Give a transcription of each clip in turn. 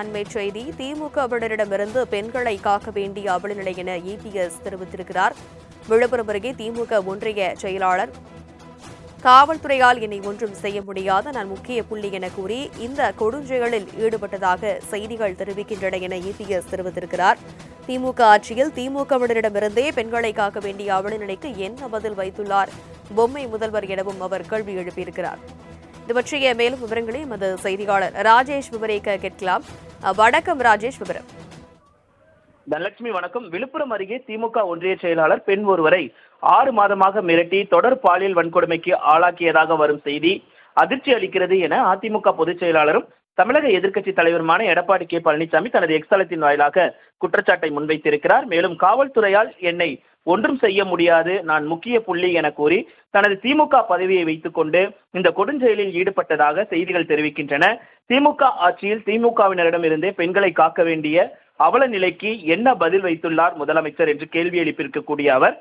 அண்மை செய்தி திமுகவினரிடமிருந்து பெண்களை காக்க வேண்டிய அவலநிலை என இபிஎஸ் தெரிவித்திருக்கிறார். விழுப்புரம் அருகே திமுக ஒன்றிய செயலாளர் காவல்துறையால் என்னை ஒன்றும் செய்ய முடியாத நான் முக்கிய புள்ளி என கூறி இந்த கொடுஞ்செயலில் ஈடுபட்டதாக செய்திகள் தெரிவிக்கின்றன என இபிஎஸ் தெரிவித்திருக்கிறார். திமுக ஆட்சியில் திமுகவினரிடமிருந்தே பெண்களை காக்க வேண்டிய அவலநிலைக்கு என்ன பதில் வைத்துள்ளார்? பொம்மை முதல்வர் எனவும் அவர் கேள்வி எழுப்பியிருக்கிறார். இது பற்றிய மேலும் விவரங்களை எமது செய்தியாளர் ராஜேஷ் விவரிக்க கேட்கலாம். வணக்கம் ராஜேஷ் விவரம். தனலட்சுமி வணக்கம். விழுப்புரம் அருகே திமுக ஒன்றிய செயலாளர் பெண் ஒருவரை ஆறு மாதமாக மிரட்டி தொடர் பாலியல் வன்கொடுமைக்கு ஆளாக்கியதாக வரும் செய்தி அதிர்ச்சி அளிக்கிறது என அதிமுக பொதுச் செயலாளரும் தமிழக எதிர்க்கட்சி தலைவருமான எடப்பாடி கே பழனிசாமி தனது எக்ஸ்தலத்தின் வாயிலாக குற்றச்சாட்டை முன்வைத்திருக்கிறார். மேலும் காவல்துறையால் என்னை ஒன்றும் செய்ய முடியாது. நான் முக்கிய புள்ளி என கூறி தனது திமுக பதவியை வைத்துக்கொண்டு இந்த கொடுஞ்செயலில் ஈடுபட்டதாக செய்திகள் தெரிவிக்கின்றன. திமுக ஆட்சியில் திமுகவினரிடமிருந்தே பெண்களை காக்க வேண்டிய அவல நிலைக்கு என்ன பதில் வைத்துள்ளார் முதலமைச்சர் என்று கேள்வி எழுப்பியிருக்கக்கூடிய அவர்.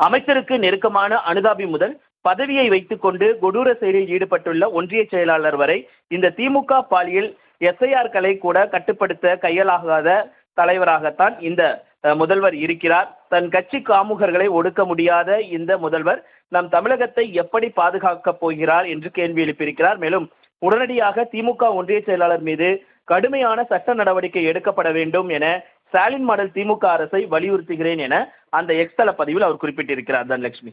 அமைச்சருக்கு நெருக்கமான அனுதாபி முதல் பதவியை வைத்துக்கொண்டு கொடூர செயலில் ஈடுபட்டுள்ள ஒன்றிய செயலாளர் வரை இந்த திமுக பாலியல் எஸ்ஐஆர்களை கூட கட்டுப்படுத்த கையலாகாத தலைவராகத்தான் இந்த முதல்வர் இருக்கிறார். தன் கட்சி காமுகர்களை ஒடுக்க முடியாத இந்த முதல்வர் நம் தமிழகத்தை எப்படி பாதுகாக்கப் போகிறார் என்று கேள்வி எழுப்பியிருக்கிறார். மேலும் உடனடியாக திமுக ஒன்றிய செயலாளர் மீது கடுமையான சட்ட நடவடிக்கை எடுக்கப்பட வேண்டும் என ஸ்டாலின் மாடல் திமுக அரசை வலியுறுத்துகிறேன் என அந்த எக்ஸ்தல பதிவில் அவர் குறிப்பிட்டிருக்கிறார் தனலட்சுமி.